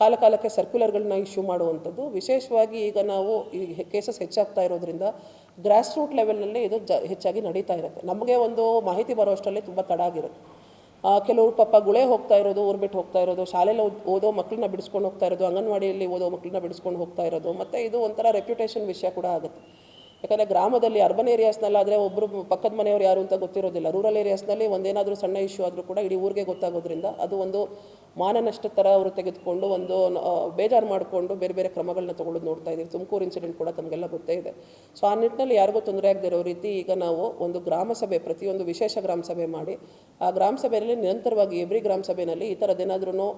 ಕಾಲ ಕಾಲಕ್ಕೆ ಸರ್ಕ್ಯುಲರ್ಗಳನ್ನ ಇಶ್ಯೂ ಮಾಡುವಂಥದ್ದು. ವಿಶೇಷವಾಗಿ ಈಗ ನಾವು ಈ ಕೇಸಸ್ ಹೆಚ್ಚಾಗ್ತಾ ಇರೋದ್ರಿಂದ ಗ್ರಾಸ್ ರೂಟ್ ಲೆವೆಲ್ನಲ್ಲಿ ಇದು ಜ ಹೆಚ್ಚಾಗಿ ನಡೀತಾ ಇರುತ್ತೆ. ನಮಗೆ ಒಂದು ಮಾಹಿತಿ ಬರೋ ಅಷ್ಟರಲ್ಲಿ ತುಂಬ ತಡ ಆಗಿರುತ್ತೆ. ಕೆಲವರು ಪಾಪ ಗುಳೆ ಹೋಗ್ತಾ ಇರೋದು, ಊರು ಬಿಟ್ಟು ಹೋಗ್ತಾ ಇರೋದು, ಶಾಲೆಯಲ್ಲಿ ಓದೋ ಮಕ್ಕಳನ್ನ ಬಿಡಿಸ್ಕೊಂಡು ಹೋಗ್ತಾ ಇರೋದು, ಅಂಗನವಾಡಿಯಲ್ಲಿ ಓದೋ ಮಕ್ಕಳನ್ನ ಬಿಡಿಸ್ಕೊಂಡು ಹೋಗ್ತಾ ಇರೋದು, ಮತ್ತು ಇದು ಒಂಥರ ರೆಪ್ಯುಟೇಷನ್ ವಿಷಯ ಕೂಡ ಆಗುತ್ತೆ. ಯಾಕಂದರೆ ಗ್ರಾಮದಲ್ಲಿ ಅರ್ಬನ್ ಏರಿಯಾಸ್ನಲ್ಲಾದರೆ ಒಬ್ಬರು ಪಕ್ಕದ ಮನೆಯವರು ಯಾರು ಅಂತ ಗೊತ್ತಿರೋದಿಲ್ಲ. ರೂರಲ್ ಏರಿಯಾಸ್ನಲ್ಲಿ ಒಂದೇನಾದರೂ ಸಣ್ಣ ಇಶ್ಯೂ ಆದರೂ ಕೂಡ ಇಡೀ ಊರಿಗೆ ಗೊತ್ತಾಗೋದ್ರಿಂದ ಅದು ಒಂದು ಮಾನನಷ್ಟ ಥರ ಅವರು ತೆಗೆದುಕೊಂಡು ಒಂದು ಬೇಜಾರು ಮಾಡಿಕೊಂಡು ಬೇರೆ ಬೇರೆ ಕ್ರಮಗಳನ್ನ ತೊಗೊಳ್ಳೋದು ನೋಡ್ತಾ ಇದ್ದೀವಿ. ತುಮಕೂರು ಇನ್ಸಿಡೆಂಟ್ ಕೂಡ ತಮಗೆಲ್ಲ ಗೊತ್ತೇ ಇದೆ. ಸೊ ಆ ನಿಟ್ಟಿನಲ್ಲಿ ಯಾರಿಗೂ ತೊಂದರೆ ಆಗದೆ ಇರೋ ರೀತಿ ಈಗ ನಾವು ಒಂದು ಗ್ರಾಮ ಸಭೆ, ಪ್ರತಿಯೊಂದು ವಿಶೇಷ ಗ್ರಾಮ ಸಭೆ ಮಾಡಿ, ಆ ಗ್ರಾಮ ಸಭೆಯಲ್ಲಿ ನಿರಂತರವಾಗಿ ಎವ್ರಿ ಗ್ರಾಮ ಸಭೆಯಲ್ಲಿ ಈ ಥರದ್ದೇನಾದ್ರೂ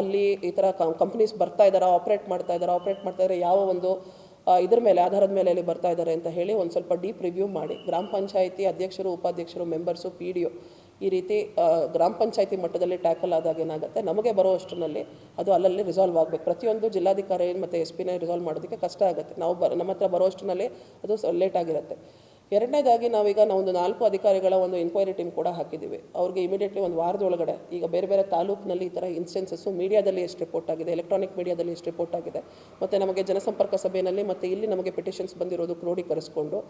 ಅಲ್ಲಿ ಈ ಥರ ಕಂಪ್ನೀಸ್ ಬರ್ತಾ ಇದ್ದಾರೆ ಆಪ್ರೇಟ್ ಮಾಡ್ತಾ ಇದ್ದಾರೆ ಆಪ್ರೇಟ್ ಮಾಡ್ತಾ ಇದ್ದಾರೆ ಯಾವ ಒಂದು ಇದ್ರ ಮೇಲೆ, ಆಧಾರದ ಮೇಲೆ ಅಲ್ಲಿ ಬರ್ತಾ ಇದ್ದಾರೆ ಅಂತ ಹೇಳಿ ಒಂದು ಸ್ವಲ್ಪ ಡೀಪ್ ರಿವ್ಯೂ ಮಾಡಿ. ಗ್ರಾಮ ಪಂಚಾಯಿತಿ ಅಧ್ಯಕ್ಷರು, ಉಪಾಧ್ಯಕ್ಷರು ಮೆಂಬರ್ಸು ಪಿ ಡಿ ಒ ಈ ರೀತಿ ಗ್ರಾಮ ಪಂಚಾಯಿತಿ ಮಟ್ಟದಲ್ಲಿ ಟ್ಯಾಕಲ್ ಆದಾಗ ಏನಾಗುತ್ತೆ? ನಮಗೆ ಬರೋ ಅಷ್ಟರಲ್ಲಿ ಅದು ಅಲ್ಲಲ್ಲಿ ರಿಸಾಲ್ವ್ ಆಗಬೇಕು. ಪ್ರತಿಯೊಂದು ಜಿಲ್ಲಾಧಿಕಾರಿ ಮತ್ತು ಎಸ್ ಪಿನ ರಿಸಾಲ್ವ್ ಮಾಡೋದಕ್ಕೆ ಕಷ್ಟ ಆಗುತ್ತೆ. ನಾವು ಬ, ನಮ್ಮ ಹತ್ರ ಬರೋ ಅಷ್ಟರಲ್ಲಿ ಅದು ಲೇಟ್ ಆಗಿರುತ್ತೆ. ಎರಡನೇದಾಗಿ ನಾವೀಗ ನಾವು ಒಂದು ನಾಲ್ಕು ಅಧಿಕಾರಿಗಳ ಒಂದು ಎನ್ಕ್ವೈರಿ ಟೀಮ್ ಕೂಡ ಹಾಕಿದ್ದೀವಿ. ಅವ್ರಿಗೆ ಇಮಿಡಿಯೇಟ್ಲಿ ಒಂದು ವಾರದೊಳಗಡೆ, ಈಗ ಬೇರೆ ಬೇರೆ ತಾಲೂಕಿನಲ್ಲಿ ಈ ಥರ ಇನ್ಸ್ಟೆನ್ಸಸ್ಸು ಮೀಡಿಯಾದಲ್ಲಿ ಎಷ್ಟು ರಿಪೋರ್ಟ್ ಆಗಿದೆ ಎಲೆಕ್ಟ್ರಾನಿಕ್ ಮೀಡಿಯಾದಲ್ಲಿ ಎಷ್ಟು ರಿಪೋರ್ಟ್ ಆಗಿದೆ, ಮತ್ತು ನಮಗೆ ಜನಸಂಪರ್ಕ ಸಭೆಯಲ್ಲಿ ಮತ್ತು ಇಲ್ಲಿ ನಮಗೆ ಪಿಟಿಷನ್ಸ್ ಬಂದಿರೋದು ಕ್ರೋಢೀಕರಿಸ್ಕೊಂಡು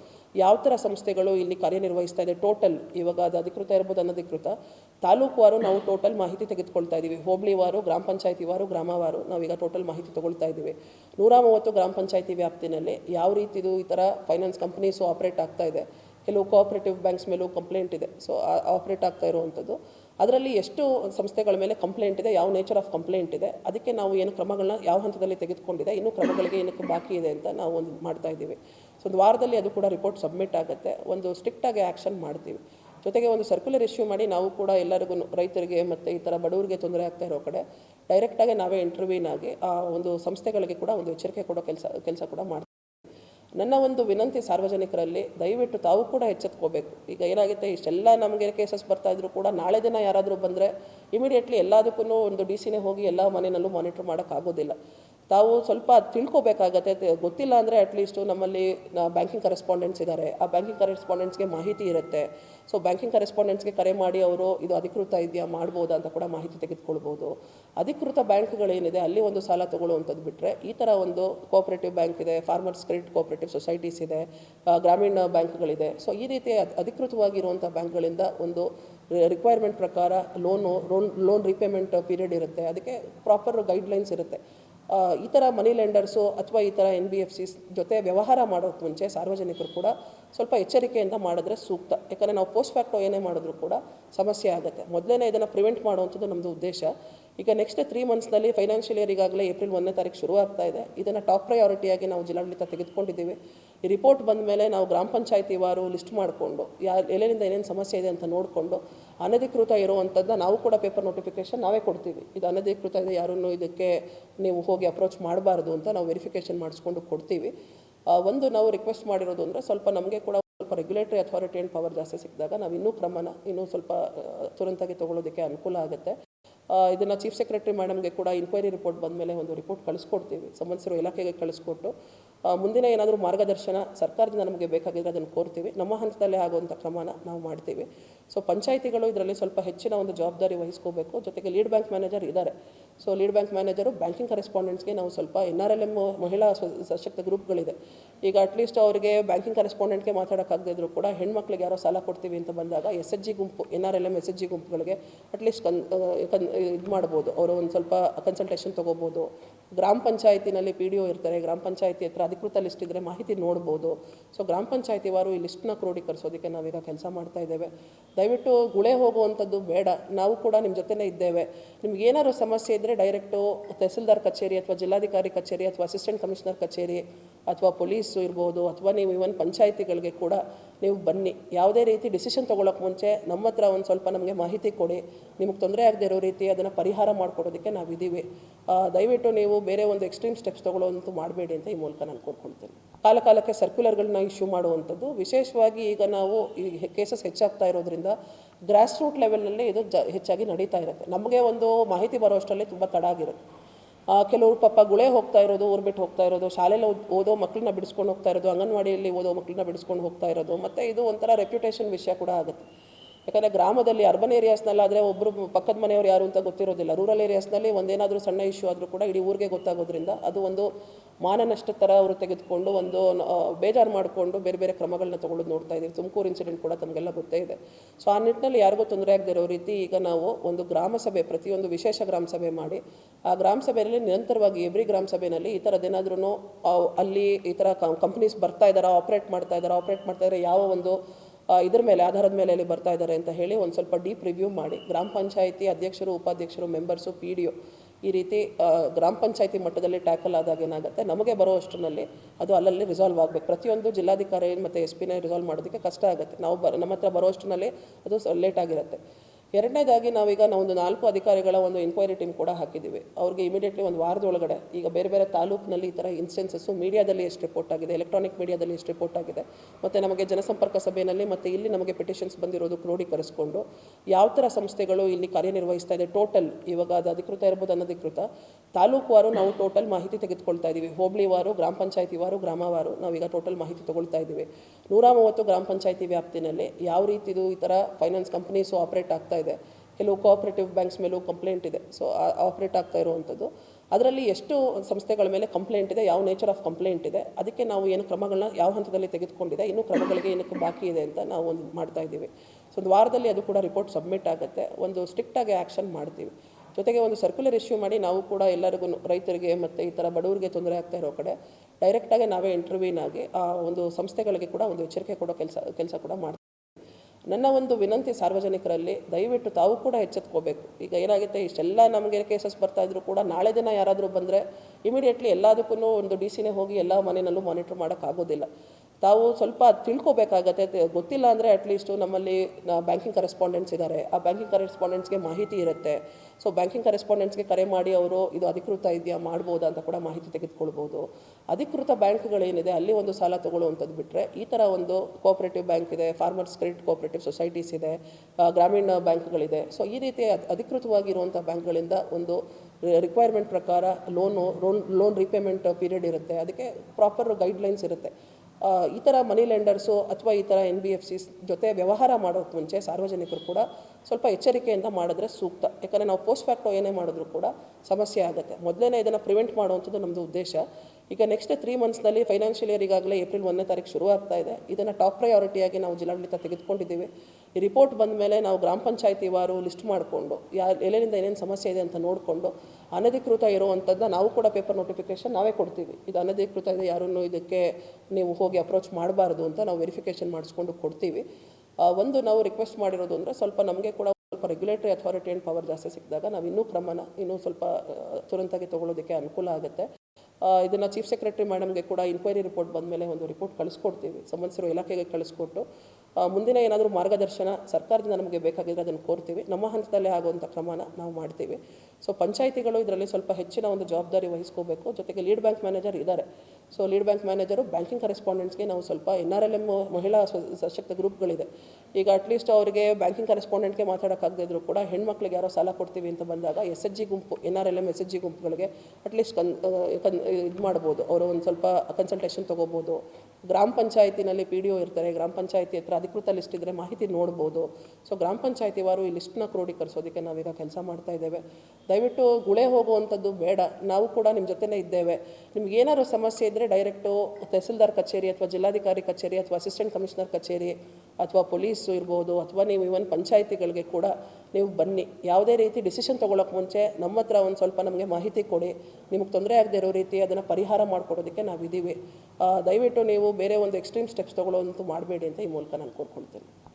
ಯಾವ ಥರ ಸಂಸ್ಥೆಗಳು ಇಲ್ಲಿ ಕಾರ್ಯನಿರ್ವಹಿಸ್ತಾ ಇದೆ ಟೋಟಲ್ ಇವಾಗ ಅದು ಅಧಿಕೃತ ಇರ್ಬೋದು ಅನಧಿಕೃತ ತಾಲೂಕುವಾರು ನಾವು ಟೋಟಲ್ ಮಾಹಿತಿ ತೆಗೆದುಕೊಳ್ತಾ ಇದ್ದೀವಿ. ಹೋಬಳಿವಾರು ಗ್ರಾಮ ಪಂಚಾಯತಿ ವಾರು ಗ್ರಾಮವಾರು ನಾವೀಗ ಟೋಟಲ್ ಮಾಹಿತಿ ತಗೊಳ್ತಾ ಇದ್ದೀವಿ. ನೂರ ಮೂವತ್ತು ಗ್ರಾಮ ಪಂಚಾಯತಿ ವ್ಯಾಪ್ತಿನಲ್ಲಿ ಯಾವ ರೀತಿದು ಈ ಥರ ಫೈನಾನ್ಸ್ ಕಂಪ್ನೀಸು ಆಪ್ರೇಟ್ ಆಗ್ತಾ ಇದೆ. ಕೆಲವು ಕೋಆಪ್ರೇಟಿವ್ ಬ್ಯಾಂಕ್ಸ್ ಮೇಲೂ ಕಂಪ್ಲೇಂಟ್ ಇದೆ. ಸೊ ಆಪ್ರೇಟ್ ಆಗ್ತಾ ಇರುವಂಥದ್ದು. ಅದರಲ್ಲಿ ಎಷ್ಟು ಸಂಸ್ಥೆಗಳ ಮೇಲೆ ಕಂಪ್ಲೇಂಟ್ ಇದೆ, ಯಾವ ನೇಚರ್ ಆಫ್ ಕಂಪ್ಲೇಂಟ್ ಇದೆ, ಅದಕ್ಕೆ ನಾವು ಏನು ಕ್ರಮಗಳನ್ನ ಯಾವ ಹಂತದಲ್ಲಿ ತೆಗೆದುಕೊಂಡಿದೆ, ಇನ್ನೂ ಕ್ರಮಗಳಿಗೆ ಏನಕ್ಕೆ ಬಾಕಿ ಇದೆ ಅಂತ ನಾವು ಒಂದು ಮಾಡ್ತಾ ಇದ್ದೀವಿ. ಸೊ ಒಂದು ವಾರದಲ್ಲಿ ಅದು ಕೂಡ ರಿಪೋರ್ಟ್ ಸಬ್ಮಿಟ್ ಆಗುತ್ತೆ. ಒಂದು ಸ್ಟ್ರಿಕ್ಟಾಗಿ ಆ್ಯಕ್ಷನ್ ಮಾಡ್ತೀವಿ. ಜೊತೆಗೆ ಒಂದು ಸರ್ಕ್ಯುಲರ್ ಇಶ್ಯೂ ಮಾಡಿ ನಾವು ಕೂಡ ಎಲ್ಲರಿಗೂ ರೈತರಿಗೆ ಮತ್ತು ಈ ಥರ ಬಡವರಿಗೆ ತೊಂದರೆ ಆಗ್ತಾ ಇರೋ ಕಡೆ ಡೈರೆಕ್ಟಾಗಿ ನಾವೇ ಇಂಟರ್ವ್ಯೂನಾಗಿ ಆ ಒಂದು ಸಂಸ್ಥೆಗಳಿಗೆ ಕೂಡ ಒಂದು ಎಚ್ಚರಿಕೆ ಕೊಡೋ ಕೆಲಸ ಕೆಲಸ ಕೂಡ ಮಾಡ್ತೀವಿ. ನನ್ನ ಒಂದು ವಿನಂತಿ ಸಾರ್ವಜನಿಕರಲ್ಲಿ, ದಯವಿಟ್ಟು ತಾವು ಕೂಡ ಎಚ್ಚೆತ್ಕೋಬೇಕು. ಈಗ ಏನಾಗುತ್ತೆ, ಇಷ್ಟೆಲ್ಲ ನಮಗೆ ಕೇಸಸ್ ಬರ್ತಾ ಇದ್ರು ಕೂಡ ನಾಳೆ ದಿನ ಯಾರಾದರೂ ಬಂದರೆ ಇಮಿಡಿಯೇಟ್ಲಿ ಎಲ್ಲದಕ್ಕೂ ಒಂದು ಡಿ ಸಿನೇ ಹೋಗಿ ಎಲ್ಲ ಮನೆಯಲ್ಲೂ ಮಾನಿಟ್ರ್ ಮಾಡೋಕ್ಕಾಗೋದಿಲ್ಲ. ತಾವು ಸ್ವಲ್ಪ ತಿಳ್ಕೊಬೇಕಾಗತ್ತೆ. ಗೊತ್ತಿಲ್ಲ ಅಂದರೆ ಅಟ್ಲೀಸ್ಟು ನಮ್ಮಲ್ಲಿ ಬ್ಯಾಂಕಿಂಗ್ ಕರೆಸ್ಪಾಂಡೆಂಟ್ಸ್ ಇದ್ದಾರೆ ಆ ಬ್ಯಾಂಕಿಂಗ್ ಕರೆಸ್ಪಾಂಡೆಂಟ್ಸ್ಗೆ ಮಾಹಿತಿ ಇರುತ್ತೆ. ಸೊ ಬ್ಯಾಂಕಿಂಗ್ ಕರೆಸ್ಪಾಂಡೆಂಟ್ಸ್ಗೆ ಕರೆ ಮಾಡಿ ಅವರು, ಇದು ಅಧಿಕೃತ ಇದೆಯಾ, ಮಾಡ್ಬೋದಾ ಅಂತ ಕೂಡ ಮಾಹಿತಿ ತೆಗೆದುಕೊಳ್ಬೋದು. ಅಧಿಕೃತ ಬ್ಯಾಂಕ್ಗಳೇನಿದೆ, ಅಲ್ಲಿ ಒಂದು ಸಾಲ ತೊಗೊಳ್ಳುವಂಥದ್ದು ಬಿಟ್ಟರೆ ಈ ಥರ ಒಂದು ಕೋಆಪರೇಟಿವ್ ಬ್ಯಾಂಕ್ ಇದೆ ಫಾರ್ಮರ್ಸ್ ಕ್ರೆಡಿಟ್ ಕೋಆಪರೇಟಿವ್ ಸೊಸೈಟೀಸ್ ಇದೆ ಗ್ರಾಮೀಣ ಬ್ಯಾಂಕ್ಗಳಿದೆ. ಸೊ ಈ ರೀತಿ ಅಧಿಕೃತವಾಗಿರುವಂಥ ಬ್ಯಾಂಕ್ಗಳಿಂದ ಒಂದು ರಿಕ್ವೈರ್ಮೆಂಟ್ ಪ್ರಕಾರ loan loan loan repayment period ಇರುತ್ತೆ. ಅದಕ್ಕೆ ಪ್ರಾಪರ್ ಗೈಡ್ಲೈನ್ಸ್ ಇರುತ್ತೆ. ಈ ಥರ ಮನಿ ಲೆಂಡರ್ಸು ಅಥವಾ ಈ ಥರ ಎನ್ ಬಿ ಎಫ್ ಸಿಸ್ ಜೊತೆ ವ್ಯವಹಾರ ಮಾಡೋಕ್ಕೆ ಮುಂಚೆ ಸಾರ್ವಜನಿಕರು ಕೂಡ ಸ್ವಲ್ಪ ಎಚ್ಚರಿಕೆಯಿಂದ ಮಾಡಿದ್ರೆ ಸೂಕ್ತ. ಯಾಕಂದರೆ ನಾವು ಪೋಸ್ಟ್ ಫ್ಯಾಕ್ಟೋ ಏನೇ ಮಾಡಿದ್ರು ಕೂಡ ಸಮಸ್ಯೆ ಆಗುತ್ತೆ. ಮೊದಲೇ ಇದನ್ನು ಪ್ರಿವೆಂಟ್ ಮಾಡುವಂಥದ್ದು ನಮ್ಮದು ಉದ್ದೇಶ. ಈಗ ನೆಕ್ಸ್ಟ್ ತ್ರೀ ಮಂತ್ಸ್ನಲ್ಲಿ ಫೈನಾನ್ಷಿಯಲ್ ಇಯರ್ ಈಗಾಗಲೇ ಏಪ್ರಿಲ್ ಒಂದನೇ ತಾರೀಕು ಶುರು ಆಗ್ತಾ ಇದೆ. ಇದನ್ನು ಟಾಪ್ ಪ್ರಯಾರಿಟಿಯಾಗಿ ನಾವು ಜಿಲ್ಲಾಡಳಿತ ತೆಗೆದುಕೊಂಡಿದ್ದೀವಿ. ಈ ರಿಪೋರ್ಟ್ ಬಂದ ಮೇಲೆ ನಾವು ಗ್ರಾಮ ಪಂಚಾಯತಿ ವಾರು ಲಿಸ್ಟ್ ಮಾಡಿಕೊಂಡು ಯಾ ಎಲ್ಲೆಲ್ಲಿಂದ ಏನೇನು ಸಮಸ್ಯೆ ಇದೆ ಅಂತ ನೋಡಿಕೊಂಡು, ಅನಧಿಕೃತ ಇರುವಂಥದ್ದನ್ನ ನಾವು ಕೂಡ ಪೇಪರ್ ನೋಟಿಫಿಕೇಶನ್ ನಾವೇ ಕೊಡ್ತೀವಿ. ಇದು ಅನಧಿಕೃತ ಇದೆ, ಯಾರನ್ನು ಇದಕ್ಕೆ ನೀವು ಹೋಗಿ ಅಪ್ರೋಚ್ ಮಾಡಬಾರ್ದು ಅಂತ ನಾವು ವೆರಿಫಿಕೇಷನ್ ಮಾಡಿಸ್ಕೊಂಡು ಕೊಡ್ತೀವಿ. ಒಂದು ನಾವು ರಿಕ್ವೆಸ್ಟ್ ಮಾಡಿರೋದು ಅಂದರೆ ಸ್ವಲ್ಪ ನಮಗೆ ಕೂಡ ಸ್ವಲ್ಪ ರೆಗ್ಯುಲೇಟರಿ ಅಥಾರಿಟಿ ಆ್ಯಂಡ್ ಪವರ್ ಜಾಸ್ತಿ ಸಿಕ್ಕಿದಾಗ ನಾವು ಇನ್ನೂ ಕ್ರಮನ ಇನ್ನೂ ಸ್ವಲ್ಪ ತುರಂತಾಗಿ ತೊಗೊಳೋದಕ್ಕೆ ಅನುಕೂಲ ಆಗುತ್ತೆ. ಇದನ್ನು ಚೀಫ್ ಸೆಕ್ರೆಟರಿ ಮೇಡಮ್ಗೆ ಕೂಡ ಇನ್ಕ್ವೈರಿ ರಿಪೋರ್ಟ್ ಬಂದ ಮೇಲೆ ಒಂದು ರಿಪೋರ್ಟ್ ಕಳಿಸ್ಕೊಡ್ತೀವಿ. ಸಂಬಂಧಿಸಿರೋ ಇಲಾಖೆಗೆ ಕಳಿಸ್ಕೊಟ್ಟು ಮುಂದಿನ ಏನಾದರೂ ಮಾರ್ಗದರ್ಶನ ಸರ್ಕಾರದಿಂದ ನಮಗೆ ಬೇಕಾಗಿದ್ರೆ ಅದನ್ನು ಕೋರ್ತೀವಿ. ನಮ್ಮ ಹಂತದಲ್ಲೇ ಆಗುವಂಥ ಕ್ರಮನ ನಾವು ಮಾಡ್ತೀವಿ. ಸೊ ಪಂಚಾಯಿತಿಗಳು ಇದರಲ್ಲಿ ಸ್ವಲ್ಪ ಹೆಚ್ಚಿನ ಒಂದು ಜವಾಬ್ದಾರಿ ವಹಿಸ್ಕೋಬೇಕು. ಜೊತೆಗೆ ಲೀಡ್ ಬ್ಯಾಂಕ್ ಮ್ಯಾನೇಜರ್ ಇದ್ದಾರೆ so lead bank manager banking ಕರೆಸ್ಪಾಂಡೆಂಟ್ಸ್ಗೆ ನಾವು ಸ್ವಲ್ಪ ಎನ್ ಆರ್ ಎಲ್ ಎಂ ಮಹಿಳಾ ಸಶಕ್ತ ಗ್ರೂಪ್ಗಳಿದೆ ಈಗ ಅಟ್ಲೀಸ್ಟ್ ಅವರಿಗೆ ಬ್ಯಾಂಕಿಂಗ್ ಕರೆಸ್ಪಾಂಡೆಂಟ್ಗೆ ಮಾತಾಡೋಕ್ಕಾಗದೇ ಕೂಡ ಹೆಣ್ಮಕ್ಳಿಗೆ ಯಾರೋ ಸಾಲ ಕೊಡ್ತೀವಿ ಅಂತ ಬಂದಾಗ ಎಸ್ ಎಚ್ ಜಿ ಗುಂಪು N R L M S H G ಗುಂಪುಗಳಿಗೆ ಅಟ್ಲೀಸ್ಟ್ ಕನ್ ಕನ್, ಇದು ಮಾಡ್ಬೋದು. ಅವರು ಒಂದು ಸ್ವಲ್ಪ ಕನ್ಸಲ್ಟೇಷನ್ ತೊಗೋಬೋದು. ಗ್ರಾಮ ಪಂಚಾಯತಿನಲ್ಲಿ ಪಿ ಡಿ ಒ ಇರ್ತಾರೆ. ಗ್ರಾಮ ಪಂಚಾಯತಿ ಹತ್ರ ಅಧಿಕೃತ ಲಿಸ್ಟ್ ಇದ್ದರೆ ಮಾಹಿತಿ ನೋಡ್ಬೋದು. ಸೊ ಗ್ರಾಮ ಪಂಚಾಯತಿ ವಾರು ಈ ಲಿಸ್ಟ್ನ ಕ್ರೋಢೀಕರಿಸೋದಕ್ಕೆ ನಾವೀಗ ಕೆಲಸ ಮಾಡ್ತಾ ಇದ್ದೇವೆ. ದಯವಿಟ್ಟು ಗುಳೆ ಹೋಗುವಂಥದ್ದು ಬೇಡ. ನಾವು ಕೂಡ ನಿಮ್ಮ ಜೊತೆನೇ ಇದ್ದೇವೆ. ನಿಮ್ಗೆ ಏನಾದ್ರು ಸಮಸ್ಯೆ ಇದ್ದರೆ ಡೈರೆಕ್ಟು ತಹಸೀಲ್ದಾರ್ ಕಚೇರಿ ಅಥವಾ ಜಿಲ್ಲಾಧಿಕಾರಿ ಕಚೇರಿ ಅಥವಾ ಅಸಿಸ್ಟೆಂಟ್ ಕಮಿಷನರ್ ಕಚೇರಿ ಅಥವಾ ಪೊಲೀಸು ಇರ್ಬೋದು ಅಥವಾ ನೀವು ಇವನ್ ಪಂಚಾಯಿತಿಗಳಿಗೆ ಕೂಡ ನೀವು ಬನ್ನಿ. ಯಾವುದೇ ರೀತಿ ಡಿಸಿಷನ್ ತೊಗೊಳಕ್ಕೆ ಮುಂಚೆ ನಮ್ಮ ಹತ್ರ ಒಂದು ಸ್ವಲ್ಪ ನಮಗೆ ಮಾಹಿತಿ ಕೊಡಿ. ನಿಮಗೆ ತೊಂದರೆ ಆಗದೆ ಇರೋ ರೀತಿ ಅದನ್ನು ಪರಿಹಾರ ಮಾಡಿಕೊಡೋದಕ್ಕೆ ನಾವಿದ್ದೀವಿ. ದಯವಿಟ್ಟು ನೀವು ಬೇರೆ ಒಂದು ಎಕ್ಸ್ಟ್ರೀಮ್ ಸ್ಟೆಪ್ಸ್ ತೊಗೊಳ್ಳೋಂತೂ ಮಾಡಬೇಡಿ ಅಂತ ಈ ಮೂಲಕ ನಾನು ಕೋರ್ಕೊಳ್ತೇನೆ. ಕಾಲ ಕಾಲಕ್ಕೆ ಸರ್ಕ್ಯುಲರ್ಗಳನ್ನ ಇಶ್ಯೂ ಮಾಡುವಂಥದ್ದು. ವಿಶೇಷವಾಗಿ ಈಗ ನಾವು ಈ ಕೇಸಸ್ ಹೆಚ್ಚಾಗ್ತಾ ಇರೋದ್ರಿಂದ ಗ್ರಾಸ್ ರೂಟ್ ಲೆವೆಲ್ನಲ್ಲಿ ಇದು ಜ, ಹೆಚ್ಚಾಗಿ ನಡೀತಾ ಇರುತ್ತೆ. ನಮಗೆ ಒಂದು ಮಾಹಿತಿ ಬರೋಷ್ಟರಲ್ಲಿ ತುಂಬ ತಡ ಆಗಿರುತ್ತೆ. ಕೆಲವರು ಪಾಪ ಗುಳೆ ಹೋಗ್ತಾ ಇರೋದು, ಊರು ಬಿಟ್ಟು ಹೋಗ್ತಾ ಇರೋದು, ಶಾಲೆಯಲ್ಲಿ ಓದೋ ಮಕ್ಕಳನ್ನ ಬಿಡಿಸ್ಕೊಂಡು ಹೋಗ್ತಾ ಇರೋದು, ಅಂಗನವಾಡಿಯಲ್ಲಿ ಓದೋ ಮಕ್ಕಳನ್ನ ಬಿಡಿಸ್ಕೊಂಡು ಹೋಗ್ತಾ ಇರೋದು, ಮತ್ತು ಇದು ಒಂಥರ ರೆಪ್ಯುಟೇಷನ್ ವಿಷಯ ಕೂಡ ಆಗುತ್ತೆ. ಯಾಕಂದರೆ ಗ್ರಾಮದಲ್ಲಿ ಅರ್ಬನ್ ಏರಿಯಾಸ್ನಲ್ಲಾದರೆ ಒಬ್ಬರು ಪಕ್ಕದ ಮನೆಯವರು ಯಾರು ಅಂತ ಗೊತ್ತಿರೋದಿಲ್ಲ. ರೂರಲ್ ಏರಿಯಾಸ್ನಲ್ಲಿ ಒಂದೇನಾದರೂ ಸಣ್ಣ ಇಶ್ಯೂ ಆದರೂ ಕೂಡ ಇಡೀ ಊರಿಗೆ ಗೊತ್ತಾಗೋದ್ರಿಂದ ಅದು ಒಂದು ಮಾನನಷ್ಟ ಥರ ಅವರು ತೆಗೆದುಕೊಂಡು ಒಂದು ಬೇಜಾರು ಮಾಡಿಕೊಂಡು ಬೇರೆ ಬೇರೆ ಕ್ರಮಗಳನ್ನ ತೊಗೊಳ್ಳೋದು ನೋಡ್ತಾ ಇದ್ದೀವಿ. ತುಮಕೂರು ಇನ್ಸಿಡೆಂಟ್ ಕೂಡ ತಮಗೆಲ್ಲ ಗೊತ್ತೇ ಇದೆ. ಸೊ ಆ ನಿಟ್ಟಿನಲ್ಲಿ ಯಾರಿಗೂ ತೊಂದರೆ ಆಗದೇ ರೀತಿ ಈಗ ನಾವು ಒಂದು ಗ್ರಾಮ ಸಭೆ, ಪ್ರತಿಯೊಂದು ವಿಶೇಷ ಗ್ರಾಮ ಸಭೆ ಮಾಡಿ, ಆ ಗ್ರಾಮ ಸಭೆಯಲ್ಲಿ ನಿರಂತರವಾಗಿ ಎವ್ರಿ ಗ್ರಾಮ ಸಭೆಯಲ್ಲಿ ಈ ಥರದ್ದೇನಾದ್ರೂ ಅಲ್ಲಿ ಈ ಥರ ಕಂಪ್ನೀಸ್ ಬರ್ತಾ ಇದ್ದಾರೆ ಆಪ್ರೇಟ್ ಮಾಡ್ತಾ ಇದ್ದಾರೆ ಆಪ್ರೇಟ್ ಮಾಡ್ತಾ ಇದ್ದಾರೆ ಯಾವ ಒಂದು ಇದ್ರ ಮೇಲೆ, ಆಧಾರದ ಮೇಲೆ ಅಲ್ಲಿ ಬರ್ತಾ ಇದ್ದಾರೆ ಅಂತ ಹೇಳಿ ಒಂದು ಸ್ವಲ್ಪ ಡೀಪ್ ರಿವ್ಯೂ ಮಾಡಿ. ಗ್ರಾಮ ಪಂಚಾಯಿತಿ ಅಧ್ಯಕ್ಷರು, ಉಪಾಧ್ಯಕ್ಷರು ಮೆಂಬರ್ಸು ಪಿ ಡಿ ಒ ಈ ರೀತಿ ಗ್ರಾಮ ಪಂಚಾಯಿತಿ ಮಟ್ಟದಲ್ಲಿ ಟ್ಯಾಕಲ್ ಆದಾಗ ಏನಾಗುತ್ತೆ? ನಮಗೆ ಬರೋ ಅಷ್ಟರಲ್ಲಿ ಅದು ಅಲ್ಲಲ್ಲಿ ರಿಸಾಲ್ವ್ ಆಗಬೇಕು. ಪ್ರತಿಯೊಂದು ಜಿಲ್ಲಾಧಿಕಾರಿ ಮತ್ತು ಎಸ್ ಪಿನೇ ರಿಸಾಲ್ವ್ ಮಾಡೋದಕ್ಕೆ ಕಷ್ಟ ಆಗುತ್ತೆ. ನಾವು ಬ, ನಮ್ಮ ಹತ್ರ ಬರೋ ಅಷ್ಟರಲ್ಲಿ ಅದು ಲೇಟ್ ಆಗಿರುತ್ತೆ. ಎರಡನೇದಾಗಿ ನಾವೀಗ ನಾವು ಒಂದು ನಾಲ್ಕು ಅಧಿಕಾರಿಗಳ ಒಂದು ಎನ್ಕ್ವೈರಿ ಟೀಮ್ ಕೂಡ ಹಾಕಿದ್ದೀವಿ. ಅವ್ರಿಗೆ ಇಮಿಡಿಯೇಟ್ಲಿ ಒಂದು ವಾರದೊಳಗಡೆ, ಈಗ ಬೇರೆ ಬೇರೆ ತಾಲೂಕಿನಲ್ಲಿ ಈ ಥರ ಇನ್ಸ್ಟೆನ್ಸಸ್ಸು ಮೀಡಿಯಾದಲ್ಲಿ ಎಷ್ಟು ರಿಪೋರ್ಟ್ ಆಗಿದೆ ಎಲೆಕ್ಟ್ರಾನಿಕ್ ಮೀಡಿಯಾದಲ್ಲಿ ಎಷ್ಟು ರಿಪೋರ್ಟ್ ಆಗಿದೆ, ಮತ್ತು ನಮಗೆ ಜನಸಂಪರ್ಕ ಸಭೆಯಲ್ಲಿ ಮತ್ತು ಇಲ್ಲಿ ನಮಗೆ ಪಿಟಿಷನ್ಸ್ ಬಂದಿರೋದು ಕ್ರೋಢೀಕರಿಸ್ಕೊಂಡು ಯಾವ ಥರ ಸಂಸ್ಥೆಗಳು ಇಲ್ಲಿ ಕಾರ್ಯನಿರ್ವಹಿಸ್ತಾ ಇದೆ ಟೋಟಲ್ ಇವಾಗ ಅದು ಅಧಿಕೃತ ಇರ್ಬೋದು ಅನಧಿಕೃತ ತಾಲೂಕುವಾರು ನಾವು ಟೋಟಲ್ ಮಾಹಿತಿ ತೆಗೆದುಕೊಳ್ತಾ ಇದ್ದೀವಿ ಹೋಬಳಿವಾರು ಗ್ರಾಮ ಪಂಚಾಯತಿ ವಾರು ಗ್ರಾಮವಾರು ನಾವೀಗ ಟೋಟಲ್ ಮಾಹಿತಿ ತಗೊಳ್ತಾ ಇದ್ದೀವಿ ನೂರ ಮೂವತ್ತು ಗ್ರಾಮ ಪಂಚಾಯತಿ ವ್ಯಾಪ್ತಿನಲ್ಲಿ ಯಾವ ರೀತಿದು ಈ ಥರ ಫೈನಾನ್ಸ್ ಕಂಪ್ನೀಸು ಆಪ್ರೇಟ್ ಆಗ್ತಾ ಇದೆ. ಕೆಲವು ಕೋಆಪ್ರೇಟಿವ್ ಬ್ಯಾಂಕ್ಸ್ ಮೇಲೂ ಕಂಪ್ಲೇಂಟ್ ಇದೆ. ಸೊ ಆಪ್ರೇಟ್ ಆಗ್ತಾ ಇರುವಂಥದ್ದು. ಅದರಲ್ಲಿ ಎಷ್ಟು ಸಂಸ್ಥೆಗಳ ಮೇಲೆ ಕಂಪ್ಲೇಂಟ್ ಇದೆ, ಯಾವ ನೇಚರ್ ಆಫ್ ಕಂಪ್ಲೇಂಟ್ ಇದೆ, ಅದಕ್ಕೆ ನಾವು ಏನು ಕ್ರಮಗಳನ್ನ ಯಾವ ಹಂತದಲ್ಲಿ ತೆಗೆದುಕೊಂಡಿದೆ, ಇನ್ನೂ ಕ್ರಮಗಳಿಗೆ ಏನಕ್ಕೆ ಬಾಕಿ ಇದೆ ಅಂತ ನಾವು ಒಂದು ಮಾಡ್ತಾ ಇದ್ದೀವಿ. ಸೊ ಒಂದು ವಾರದಲ್ಲಿ ಅದು ಕೂಡ ರಿಪೋರ್ಟ್ ಸಬ್ಮಿಟ್ ಆಗುತ್ತೆ. ಒಂದು ಸ್ಟ್ರಿಕ್ಟಾಗಿ ಆ್ಯಕ್ಷನ್ ಮಾಡ್ತೀವಿ. ಜೊತೆಗೆ ಒಂದು ಸರ್ಕ್ಯುಲರ್ ಇಶ್ಯೂ ಮಾಡಿ ನಾವು ಕೂಡ ಎಲ್ಲರಿಗೂ ರೈತರಿಗೆ ಮತ್ತು ಈ ಥರ ಬಡವರಿಗೆ ತೊಂದರೆ ಆಗ್ತಾ ಇರೋ ಕಡೆ ಡೈರೆಕ್ಟಾಗಿ ನಾವೇ ಇಂಟರ್ವ್ಯೂನಾಗಿ ಆ ಒಂದು ಸಂಸ್ಥೆಗಳಿಗೆ ಕೂಡ ಒಂದು ಎಚ್ಚರಿಕೆ ಕೊಡೋ ಕೆಲಸ ಕೆಲಸ ಕೂಡ ಮಾಡ್ತೀವಿ ನನ್ನ ಒಂದು ವಿನಂತಿ ಸಾರ್ವಜನಿಕರಲ್ಲಿ, ದಯವಿಟ್ಟು ತಾವು ಕೂಡ ಎಚ್ಚೆತ್ಕೋಬೇಕು. ಈಗ ಏನಾಗುತ್ತೆ, ಇಷ್ಟೆಲ್ಲ ನಮಗೆ ಕೇಸಸ್ ಬರ್ತಾ ಇದ್ರು ಕೂಡ ನಾಳೆ ದಿನ ಯಾರಾದರೂ ಬಂದರೆ ಇಮಿಡಿಯೇಟ್ಲಿ ಎಲ್ಲದಕ್ಕೂ ಒಂದು ಡಿ ಸಿನೇ ಹೋಗಿ ಎಲ್ಲ ಮನೆಯಲ್ಲೂ ಮಾನಿಟ್ರ್ ಮಾಡೋಕ್ಕಾಗೋದಿಲ್ಲ. ತಾವು ಸ್ವಲ್ಪ ತಿಳ್ಕೊಬೇಕಾಗತ್ತೆ ಗೊತ್ತಿಲ್ಲ ಅಂದರೆ ಅಟ್ಲೀಸ್ಟು ನಮ್ಮಲ್ಲಿ ಬ್ಯಾಂಕಿಂಗ್ ಕರೆಸ್ಪಾಂಡೆಂಟ್ಸ್ ಇದ್ದಾರೆ ಆ ಬ್ಯಾಂಕಿಂಗ್ ಕರೆಸ್ಪಾಂಡೆಂಟ್ಸ್ಗೆ ಮಾಹಿತಿ ಇರುತ್ತೆ. ಸೊ ಬ್ಯಾಂಕಿಂಗ್ ಕರೆಸ್ಪಾಂಡೆಂಟ್ಸ್ಗೆ ಕರೆ ಮಾಡಿ ಅವರು, ಇದು ಅಧಿಕೃತ ಇದೆಯಾ? ಮಾಡ್ಬೋದಾ? ಅಂತ ಕೂಡ ಮಾಹಿತಿ ತೆಗೆದುಕೊಳ್ಬೋದು. ಅಧಿಕೃತ ಬ್ಯಾಂಕ್ಗಳೇನಿದೆ, ಅಲ್ಲಿ ಒಂದು ಸಾಲ ತೊಗೊಳ್ಳುವಂಥದ್ದು ಬಿಟ್ಟರೆ ಈ ಥರ ಒಂದು ಕೋಆಪರೇಟಿವ್ ಬ್ಯಾಂಕ್ ಇದೆ ಫಾರ್ಮರ್ಸ್ ಕ್ರೆಡಿಟ್ ಕೋಆಪರೇಟಿವ್ ಸೊಸೈಟೀಸ್ ಇದೆ ಗ್ರಾಮೀಣ ಬ್ಯಾಂಕ್ಗಳಿದೆ. ಸೊ ಈ ರೀತಿ ಅಧಿಕೃತವಾಗಿರುವಂಥ ಬ್ಯಾಂಕ್ಗಳಿಂದ ಒಂದು ರಿಕ್ವೈರ್ಮೆಂಟ್ ಪ್ರಕಾರ loan loan loan repayment period ಇರುತ್ತೆ. ಅದಕ್ಕೆ ಪ್ರಾಪರ್ ಗೈಡ್ಲೈನ್ಸ್ ಇರುತ್ತೆ. ಈ ಥರ ಮನಿ ಲೆಂಡರ್ಸು ಅಥವಾ ಈ ಥರ ಎನ್ ಬಿ ಎಫ್ ಸಿಸ್ ಜೊತೆ ವ್ಯವಹಾರ ಮಾಡೋಕ್ಕೆ ಮುಂಚೆ ಸಾರ್ವಜನಿಕರು ಕೂಡ ಸ್ವಲ್ಪ ಎಚ್ಚರಿಕೆಯಿಂದ ಮಾಡಿದ್ರೆ ಸೂಕ್ತ. ಯಾಕಂದರೆ ನಾವು ಪೋಸ್ಟ್ ಫ್ಯಾಕ್ಟೋ ಏನೇ ಮಾಡಿದ್ರು ಕೂಡ ಸಮಸ್ಯೆ ಆಗುತ್ತೆ. ಮೊದಲನೇ ಇದನ್ನು ಪ್ರಿವೆಂಟ್ ಮಾಡುವಂಥದ್ದು ನಮ್ಮದು ಉದ್ದೇಶ. ಈಗ ನೆಕ್ಸ್ಟ್ ತ್ರೀ ಮಂತ್ಸ್ನಲ್ಲಿ ಫೈನಾನ್ಷಿಯಲ್ ಇಯರ್ ಈಗಾಗಲೇ ಏಪ್ರಿಲ್ ಒಂದನೇ ತಾರೀಕು ಶುರು ಆಗ್ತಾ ಇದೆ. ಇದನ್ನು ಟಾಪ್ ಪ್ರಯಾರಿಟಿಯಾಗಿ ನಾವು ಜಿಲ್ಲಾಡಳಿತ ತೆಗೆದುಕೊಂಡಿದ್ದೀವಿ. ಈ ರಿಪೋರ್ಟ್ ಬಂದ ಮೇಲೆ ನಾವು ಗ್ರಾಮ ಪಂಚಾಯತಿ ವಾರು ಲಿಸ್ಟ್ ಮಾಡಿಕೊಂಡು ಯಾರು ಎಲ್ಲೆಲ್ಲಿಂದ ಏನೇನು ಸಮಸ್ಯೆ ಇದೆ ಅಂತ ನೋಡಿಕೊಂಡು, ಅನಧಿಕೃತ ಇರುವಂಥದ್ದನ್ನ ನಾವು ಕೂಡ ಪೇಪರ್ ನೋಟಿಫಿಕೇಶನ್ ನಾವೇ ಕೊಡ್ತೀವಿ. ಇದು ಅನಧಿಕೃತ ಇದೆ, ಯಾರನ್ನು ಇದಕ್ಕೆ ನೀವು ಹೋಗಿ ಅಪ್ರೋಚ್ ಮಾಡಬಾರ್ದು ಅಂತ ನಾವು ವೆರಿಫಿಕೇಷನ್ ಮಾಡಿಸ್ಕೊಂಡು ಕೊಡ್ತೀವಿ. ಒಂದು ನಾವು ರಿಕ್ವೆಸ್ಟ್ ಮಾಡಿರೋದು ಅಂದರೆ ಸ್ವಲ್ಪ ನಮಗೆ ಕೂಡ ಸ್ವಲ್ಪ ರೆಗ್ಯುಲೇಟರಿ ಅಥಾರಿಟಿ ಆ್ಯಂಡ್ ಪವರ್ ಜಾಸ್ತಿ ಸಿಕ್ಕಿದಾಗ ನಾವು ಇನ್ನೂ ಕ್ರಮನ ಇನ್ನೂ ಸ್ವಲ್ಪ ತುರಂತಾಗಿ ತೊಗೊಳೋದಕ್ಕೆ ಅನುಕೂಲ ಆಗುತ್ತೆ. ಇದನ್ನು ಚೀಫ್ ಸೆಕ್ರೆಟರಿ ಮೇಡಮ್ಗೆ ಕೂಡ ಇನ್ಕ್ವೈರಿ ರಿಪೋರ್ಟ್ ಬಂದ ಮೇಲೆ ಒಂದು ರಿಪೋರ್ಟ್ ಕಳಿಸ್ಕೊಡ್ತೀವಿ. ಸಂಬಂಧಿಸಿರೋ ಇಲಾಖೆಗೆ ಕಳಿಸ್ಕೊಟ್ಟು ಮುಂದಿನ ಏನಾದರೂ ಮಾರ್ಗದರ್ಶನ ಸರ್ಕಾರದಿಂದ ನಮಗೆ ಬೇಕಾಗಿದ್ರೆ ಅದನ್ನು ಕೋರ್ತೀವಿ. ನಮ್ಮ ಹಂತದಲ್ಲೇ ಆಗುವಂಥ ಕ್ರಮನ ನಾವು ಮಾಡ್ತೀವಿ. ಸೊ ಪಂಚಾಯಿತಿಗಳು ಇದರಲ್ಲಿ ಸ್ವಲ್ಪ ಹೆಚ್ಚಿನ ಒಂದು ಜವಾಬ್ದಾರಿ ವಹಿಸ್ಕೋಬೇಕು. ಜೊತೆಗೆ ಲೀಡ್ ಬ್ಯಾಂಕ್ ಮ್ಯಾನೇಜರ್ ಇದ್ದಾರೆ. So lead bank manager banking ಕರೆಸ್ಪಾಂಡೆಂಟ್ಸ್ಗೆ ನಾವು ಸ್ವಲ್ಪ ಎನ್ ಆರ್ ಎಲ್ ಎಂ ಮಹಿಳಾ ಸಶಕ್ತ ಗ್ರೂಪ್ಗಳಿದೆ ಈಗ ಅಟ್ಲೀಸ್ಟ್ ಅವರಿಗೆ ಬ್ಯಾಂಕಿಂಗ್ ಕರೆಸ್ಪಾಂಡೆಂಟ್ಗೆ ಮಾತಾಡೋಕ್ಕಾಗದೇ ಇದ್ರೂ ಕೂಡ ಹೆಣ್ಮಕ್ಳಿಗೆ ಯಾರೋ ಸಾಲ ಕೊಡ್ತೀವಿ ಅಂತ ಬಂದಾಗ ಎಸ್ ಎಚ್ ಜಿ ಗುಂಪು N R L M S H G ಗುಂಪುಗಳಿಗೆ ಅಟ್ಲೀಸ್ಟ್ ಕನ್ ಕನ್, ಇದು ಮಾಡ್ಬೋದು. ಅವರು ಒಂದು ಸ್ವಲ್ಪ ಕನ್ಸಲ್ಟೇಷನ್ ತೊಗೋಬೋದು. ಗ್ರಾಮ ಪಂಚಾಯತಿನಲ್ಲಿ ಪಿ ಡಿ ಒ ಇರ್ತಾರೆ. ಗ್ರಾಮ ಪಂಚಾಯತಿ ಹತ್ರ ಅಧಿಕೃತ ಲಿಸ್ಟ್ ಇದ್ದರೆ ಮಾಹಿತಿ ನೋಡ್ಬೋದು. ಸೊ ಗ್ರಾಮ ಪಂಚಾಯತಿ ವಾರು ಈ ಲಿಸ್ಟ್ನ ಕ್ರೋಢೀಕರಿಸೋದಕ್ಕೆ ನಾವೀಗ ಕೆಲಸ ಮಾಡ್ತಾ ಇದ್ದೇವೆ. ದಯವಿಟ್ಟು ಗುಳೆ ಹೋಗುವಂಥದ್ದು ಬೇಡ. ನಾವು ಕೂಡ ನಿಮ್ಮ ಜೊತೆನೇ ಇದ್ದೇವೆ. ನಿಮ್ಗೆ ಏನಾದ್ರು ಸಮಸ್ಯೆ ಇದ್ದರೆ ಡೈರೆಕ್ಟು ತಹಸೀಲ್ದಾರ್ ಕಚೇರಿ ಅಥವಾ ಜಿಲ್ಲಾಧಿಕಾರಿ ಕಚೇರಿ ಅಥವಾ ಅಸಿಸ್ಟೆಂಟ್ ಕಮಿಷನರ್ ಕಚೇರಿ ಅಥವಾ ಪೊಲೀಸು ಇರ್ಬೋದು ಅಥವಾ ನೀವು ಇವನ್ ಪಂಚಾಯಿತಿಗಳಿಗೆ ಕೂಡ ನೀವು ಬನ್ನಿ. ಯಾವುದೇ ರೀತಿ ಡಿಸಿಷನ್ ತೊಗೊಳಕ್ಕೆ ಮುಂಚೆ ನಮ್ಮ ಹತ್ರ ಒಂದು ಸ್ವಲ್ಪ ನಮಗೆ ಮಾಹಿತಿ ಕೊಡಿ. ನಿಮಗೆ ತೊಂದರೆ ಆಗದೆ ಇರೋ ರೀತಿ ಅದನ್ನು ಪರಿಹಾರ ಮಾಡಿಕೊಡೋದಕ್ಕೆ ನಾವಿದ್ದೀವಿ. ದಯವಿಟ್ಟು ನೀವು ಬೇರೆ ಒಂದು ಎಕ್ಸ್ಟ್ರೀಮ್ ಸ್ಟೆಪ್ಸ್ ತೊಗೊಳ್ಳೋಂತೂ ಮಾಡಬೇಡಿ ಅಂತ ಈ ಮೂಲಕ ನಾನು ಕೋರ್ಕೊಳ್ತೇನೆ